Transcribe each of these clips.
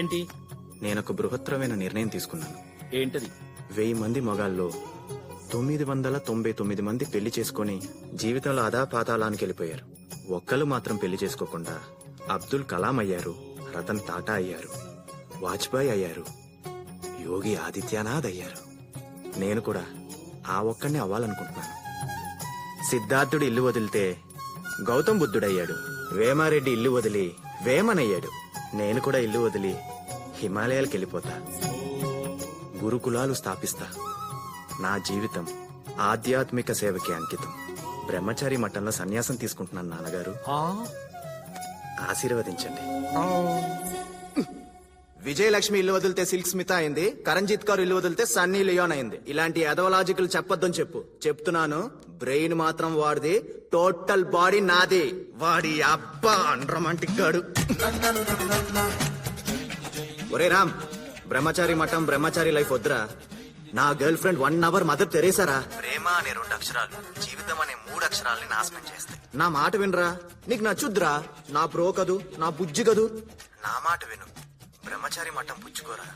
ఏంటి? నేనొక బృహత్తరమైన నిర్ణయం తీసుకున్నాను. ఏంటది? వెయ్యి మంది మొగాల్లో తొమ్మిది వందల తొంభై తొమ్మిది మంది పెళ్ళి చేసుకుని జీవితంలో అదా పాతాళానికి వెళ్ళిపోయారు. ఒక్కరు మాత్రం పెళ్ళి చేసుకోకుండా అబ్దుల్ కలాం అయ్యారు రతన్ టాటా అయ్యారు వాజ్పేయి అయ్యారు యోగి ఆదిత్యనాథ్ అయ్యారు. నేను కూడా ఆ ఒక్కడిని అవ్వాలనుకుంటున్నాను. సిద్ధార్థుడు ఇల్లు వదిలితే గౌతమ్ బుద్ధుడయ్యాడు వేమారెడ్డి ఇల్లు వదిలి వేమనయ్యాడు. నేను కూడా ఇల్లు వదిలి హిమాలయాలకు వెళ్ళిపోతా. గురుకులాలు స్థాపిస్తా. నా జీవితం ఆధ్యాత్మిక సేవకి అంకితం. బ్రహ్మచారి మఠంలో సన్యాసం తీసుకుంటున్నాను నాన్నగారు. ఆశీర్వదించండి. విజయలక్ష్మి ఇల్లు వదిలితే సిల్క్ స్మిత అయింది కరణ్జిత్ కౌర్ ఇల్లు వదిలితే సన్నీ లియోన్ అయింది. ఇలాంటి ఎదవలాజికల్ చెప్పొద్దని చెప్పు. చెప్తున్నాను బ్రెయిన్ మాత్రం వాడిది టోటల్ బాడీ నాది. వాడి అబ్బా రొమాంటిక్ గాడు. ఒరే రామ్ బ్రహ్మచారి మఠం బ్రహ్మచారి లైఫ్ వద్దురా. నా girlfriend one hour mother తెరేసారా ప్రేమ అనే రెండు అక్షరాలు జీవితం అనే మూడు అక్షరాల్ని నాశనం చేస్తాయి. నా మాట వినరా? నీకు నచ్చుద్రా నా ప్రో కదూ? నా బుజ్జి కదూ? నా మాట విను. బ్రహ్మచారి మఠం పుచ్చుకోరా.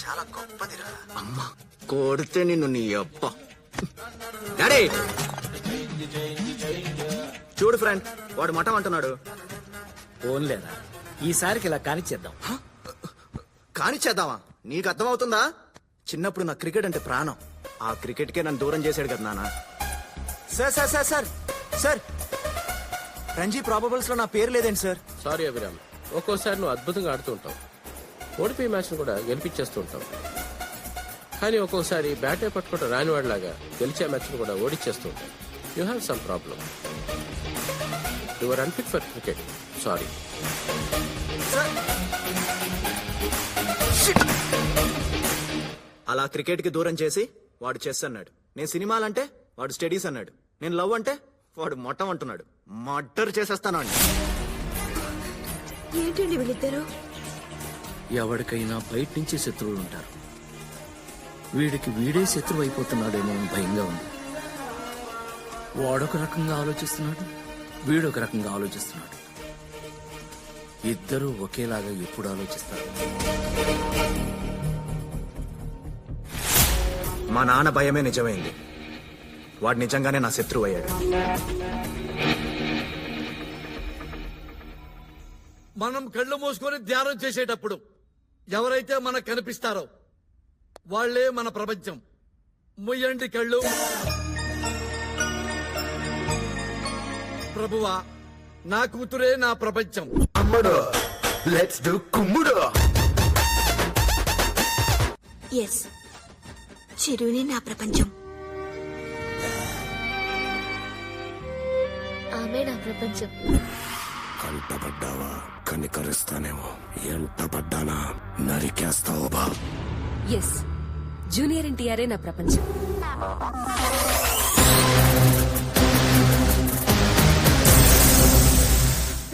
చాలా గొప్పదిరా. అమ్మా కోడితే నిన్ను నీ అబ్బ డాడీ! చూడు ఫ్రెండ్ వాడు మఠం అంటున్నాడు. ఓన్లేరా ఈసారికి ఇలా కానిచ్చేద్దాం. కానీ చేద్దామా? నీకు అర్థమవుతుందా? చిన్నప్పుడు నా క్రికెట్ అంటే ప్రాణం. ఆ క్రికెట్కే నన్ను దూరం చేశాడు కదా నాన్న. Sir sir sir sir sir. Ranji ప్రాబబుల్స్లో నా పేరు లేదండి సార్. సారీ అభిరామ్. ఒక్కోసారి నువ్వు అద్భుతంగా ఆడుతూ ఉంటావు. ఓడిపోయి మ్యాచ్ కూడా గెలిపించేస్తూ ఉంటావు. కానీ ఒక్కోసారి బ్యాటే పట్టుకుంటూ రానివాడిలాగా గెలిచే మ్యాచ్ కూడా ఓడిచ్చేస్తూ ఉంటావు. You have some problem your unfit for cricket sorry అలా క్రికెట్కి దూరం చేసి వాడు చెస్ అన్నాడు. నేను సినిమాలంటే వాడు స్టడీస్ అన్నాడు. నేను లవ్ అంటే వాడు మొట్టం అంటున్నాడు. మర్డర్ చేసేస్తాను అండి ఏంటండి వీళ్ళిద్దరు? ఎవరికైనా బయట నుంచి శత్రువులు ఉంటారు. వీడికి వీడే శత్రువు అయిపోతున్నాడేమో అని భయంగా ఉంది. వాడొక రకంగా ఆలోచిస్తున్నాడు. వీడొక రకంగా ఆలోచిస్తున్నాడు. ఇద్దరూ ఒకేలాగా ఎప్పుడు ఆలోచిస్తారు? మా నాన్న భయమే నిజమైంది. వాడు నిజంగానే నా శత్రువు అయ్యాడు. మనం కళ్ళు మూసుకొని ధ్యానం చేసేటప్పుడు ఎవరైతే మనకు కనిపిస్తారో వాళ్ళే మన ప్రపంచం. ముయ్యండి కళ్ళు. ప్రభువా నా కూతురే నా ప్రపంచం. ఎస్ చిరుని నా ప్రపంచం. ఆమె నా ప్రపంచం. కంటపడ్డావా? కనికరిస్తానేమో. ఎంత పడ్డానా నరికేస్తావు బా? ఎస్ జూనియర్ ఎన్టీఆరే నా ప్రపంచం.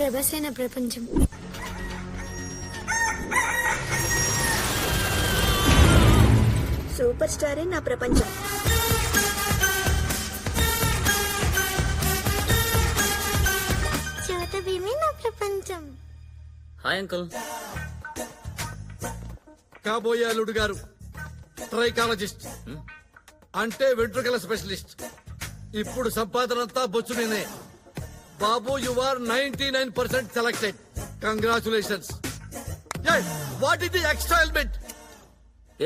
ప్రభాసే నా ప్రపంచం. సూపర్ స్టారే నా ప్రపంచం. చోట భీమే నా ప్రపంచం. Hi uncle. కాబోయే అల్లుడు గారు ట్రైకాలజిస్ట్. అంటే వెంట్రుకల స్పెషలిస్ట్. ఇప్పుడు సంపాదన అంతా బొచ్చునేనే బాబు you are ninety nine percent selected congratulations what is the extra element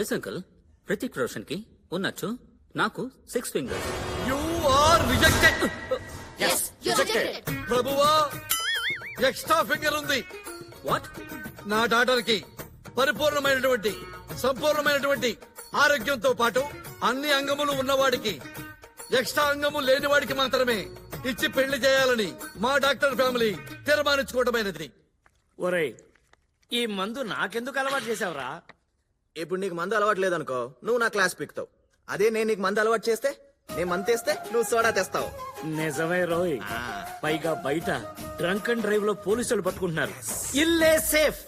yes uncle Prateek రోషన్కి ఉన్నచ్చు. నాకు six fingers you are rejected ప్రభువా ఎక్స్ట్రా ఫింగర్ ఉంది. వాట్ నా డాటర్కి పరిపూర్ణమైనటువంటి సంపూర్ణమైనటువంటి ఆరోగ్యంతో పాటు అన్ని అంగములు ఉన్నవాడికి ఎక్స్ట్రా అంగము లేని వాడికి మాత్రమే ఇచ్చి పెళ్ళి చేయాలని మా డాక్టర్ ఫ్యామిలీ తీర్మానించుకోవటమైనది. ఒరేయ్ ఈ మందు నాకెందుకు అలవాటు చేసావురా ఇప్పుడు నీకు మందు అలవాటు లేదనుకో నువ్వు నా క్లాస్ పిక్తావు. అదే నేను నీకు మందు అలవాటు చేస్తే నేను మందు తెస్తే నువ్వు సోడా తెస్తావు. నిజమే రోయ్. పైగా బయట డ్రంక్ అండ్ డ్రైవ్లో పోలీసులు పట్టుకుంటున్నారు. ఇల్లే సేఫ్.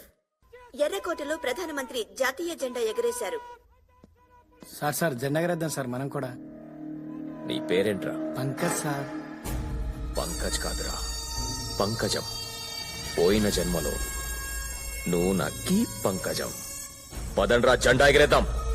ఎర్రకోటలో ప్రధానమంత్రి జాతీయ జెండా ఎగరేశారు. సార్ సార్ జెండగరేద్దాం సార్ మనం కూడా. నీ పేరేంట్రా? పంకజ్ సార్. పంకజ్ కాదురా. పంకజం. పోయిన జన్మలో నువ్వు నక్కి పంకజం. పదండ్రా జెండా ఎగిరేద్దాం.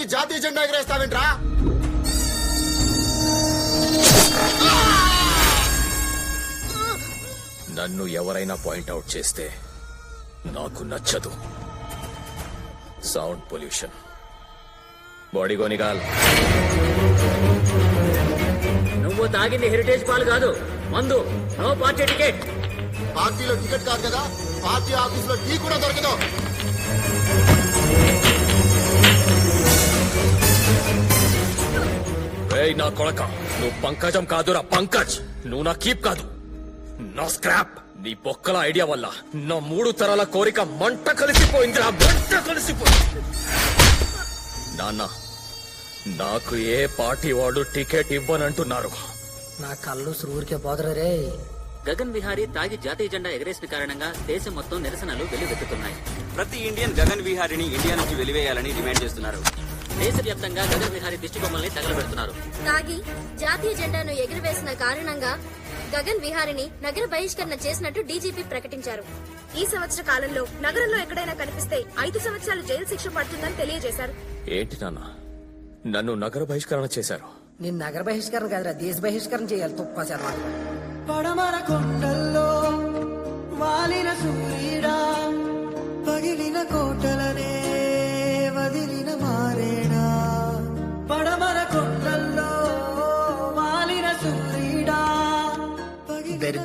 తాగి జాతీయ జెండా ఎగరేస్తావేంట్రా? నన్ను ఎవరైనా పాయింట్అవుట్ చేస్తే నాకు నచ్చదు. Sound pollution. బాడీ గోనిగాల్ నువ్వు తాగింది హెరిటేజ్ పాలు కాదు మందు నో పార్టీ టికెట్ పార్టీలో టికెట్ కాదు కదా పార్టీ ఆఫీస్లో టీ కూడా దొరకదు. ఏయ్ నా కొడక. నువ్వు పంకజం కాదురా పంకజ్. నువ్వు నా కీప్ కాదు. నా స్క్రాప్. నీ బొక్కల ఐడియా వల్ల నా మూడు తరాల కోరిక మంట కలిసిపోయిందిరా మంట కలిసిపోయింది నాన్న నాకు ఏ పార్టీ వాడు టికెట్ ఇవ్వనంటున్నారు? నా కళ్ళు ఊరికే పోదరు రే. గగన్ విహారీ తాగి జాతీయ జెండా ఎగరేసిన కారణంగా దేశం మొత్తం నిరసనలు వెల్లువెత్తుతున్నాయి. ప్రతి ఇండియన్ గగన్ విహారిని ఇండియా నుంచి వెలివేయాలని డిమాండ్ చేస్తున్నారు. దేశవ్యాప్తంగా గగన్ విహారీ దిష్టి బొమ్మల్ని తగలబెడుతున్నారు. తాగి జాతీయ జెండాను ఎగురవేసిన కారణంగా గగన్ విహారిని నగర బహిష్కరణ చేసినట్టు డీజీపీ ప్రకటించారు. ఈ సంవత్సర కాలంలో నగరంలో ఎక్కడైనా కనిపిస్తే ఐదు సంవత్సరాలు జైలు శిక్ష పడుతుందని తెలియజేశారు. ఏంటి నాన్న? నన్ను నగర బహిష్కరణ చేశారు. నేను నగర బహిష్కరణ కాదురా దేశ బహిష్కరణ చేయాలి తుప్ప శర్మ. పడమర కొండల్లో వాలిన సూర్యుడా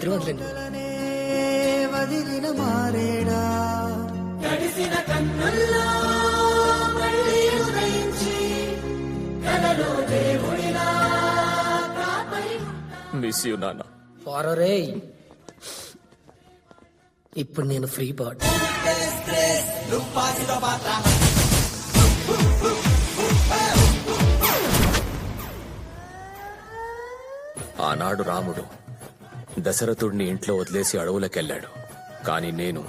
కోటలనే వదిలిన. మారేడా? తడిసిన కన్నుల్లో మళ్ళీ ఉదయించి కలలో దేవుడిలా కాపరి మిస్ యూ నాన్న ఇప్పుడు నేను ఫ్రీ బర్డ్. ఆనాడు రాముడు దశరథుడిని ఇంట్లో వదిలేసి అడవులకెళ్ళాడు. కాని నేను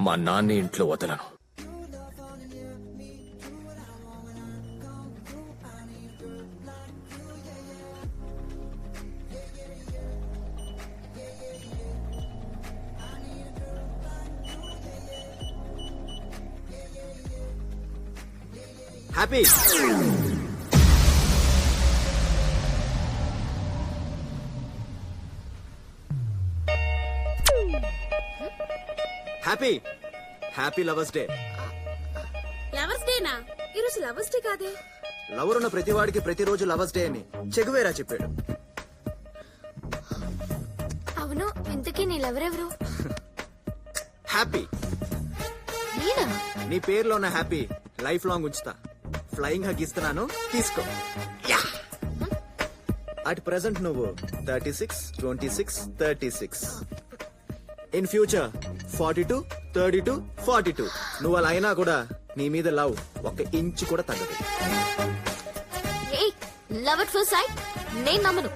మా నాన్ని ఇంట్లో వదలను. Happy happy. Happy lovers day. Lovers డేనా? ఈరోజు లవర్స్ డే కాదే? లవర్ ఉన్న ప్రతి వాడికి ప్రతిరోజు లవర్స్ డే అని చెగువేరా చెప్పాడు. అవును ఇంతకీ నీ లవరెవరు? హ్యాపీ. నేనా? నీ పేరులో ఉన్న హ్యాపీ లైఫ్ లాంగ్ ఉంచుతా. ఫ్లయింగ్ హగ్ ఇస్తున్నాను తీసుకో! అట్ ప్రెసెంట్ నువ్వు thirty six twenty six thirty six. In future forty two thirty two forty two నువ్వు అలా అయినా కూడా నీ మీద లవ్ ఒక ఇంచు కూడా తగ్గదు. లవ్ అట్ ఫస్ట్ సైట్ నేను నమ్మను.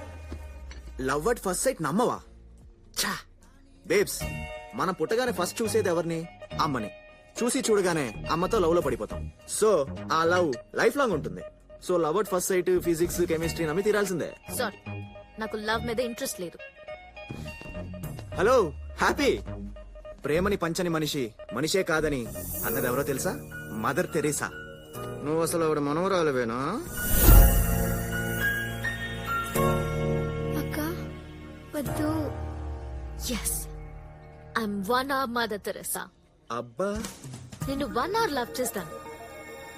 లవ్ అట్ ఫస్ట్ సైట్ నమ్మవా? ఛా! బేబ్స్ మనం పుట్టగానే ఫస్ట్ చూసేది ఎవరిని? అమ్మని. చూసి చూడగానే అమ్మతో లవ్లో పడిపోతాం. సో ఆ లవ్ లైఫ్ లాంగ్ ఉంటుంది. So love at first sight physics chemistry నమ్మి తీరాల్సిందే. సారీ నాకు లవ్ మీద ఇంట్రెస్ట్ లేదు. హలో? హ్యాపీ! ప్రేమని పంచని మనిషి మనిషే కాదని అన్నది ఎవరో తెలుసా? మదర్ తెరీసా. నువ్వు అసలు ఆవిడ మనవరాలువేనా? అక్క వద్దు. Yes I'm one hour mother Teresa. అబ్బా! నేను వన్ అవర్ లవ్ చేస్తాను.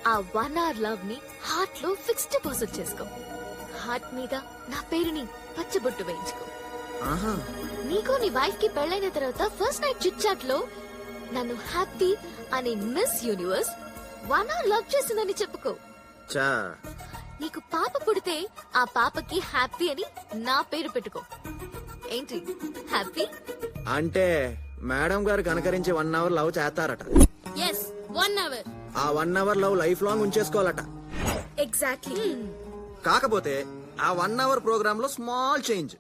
ఆ వన్ అవర్ లవ్ని హార్ట్లో ఫిక్స్ డిపాజిట్ చేసుకో. హార్ట్ మీద నా పేరుని పచ్చబొట్టు వేయించుకో. నీకు నీ వైఫ్కి పెళ్ళైన తర్వాత ఫస్ట్ నైట్ చిట్ చాట్లో నన్ను హ్యాపీ అనే miss universe one hour love చేసిందని చెప్పుకో. చా. నీకు పాప పుడితే ఆ పాపకి హ్యాపీ అని నా పేరు పెట్టుకో. ఏంటి? హ్యాపీ అంటే మేడం గారు కనకరించి వన్ అవర్ లవ్ చేస్తారట. ఎస్ వన్ అవర్ ఆ one hour love life long ఉంచేసుకోవాలట. ఎగ్జాక్ట్లీ కాకపోతే ఆ వన్ అవర్ ప్రోగ్రామ్లో small change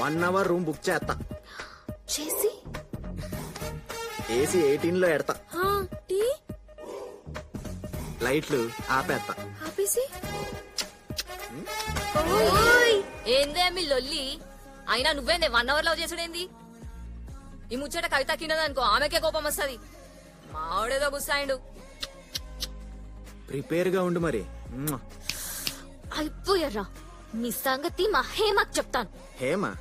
one hour room book చేస్తా. చేసి? ఏసీ ఎయిటీన్లో ఎడతా. ఆ, టీ? లైట్లు ఆపేస్తా. ఆపేసి? ఏందే మీ లొల్లి? అయినా నువ్వేందే వన్ అవర్ లవ్ చేసుడేంది? ఈ ముచ్చట కవిత కిన్నదనుకో ఆమెకే కోపం వస్తది. మావిడేదో గుస్సాయిండు. ప్రిపేర్గా ఉండు మరి. అయిపోయారా నీ సంగతి మా హేమకు చెప్తాను. హేమ?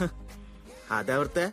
అదెవరితే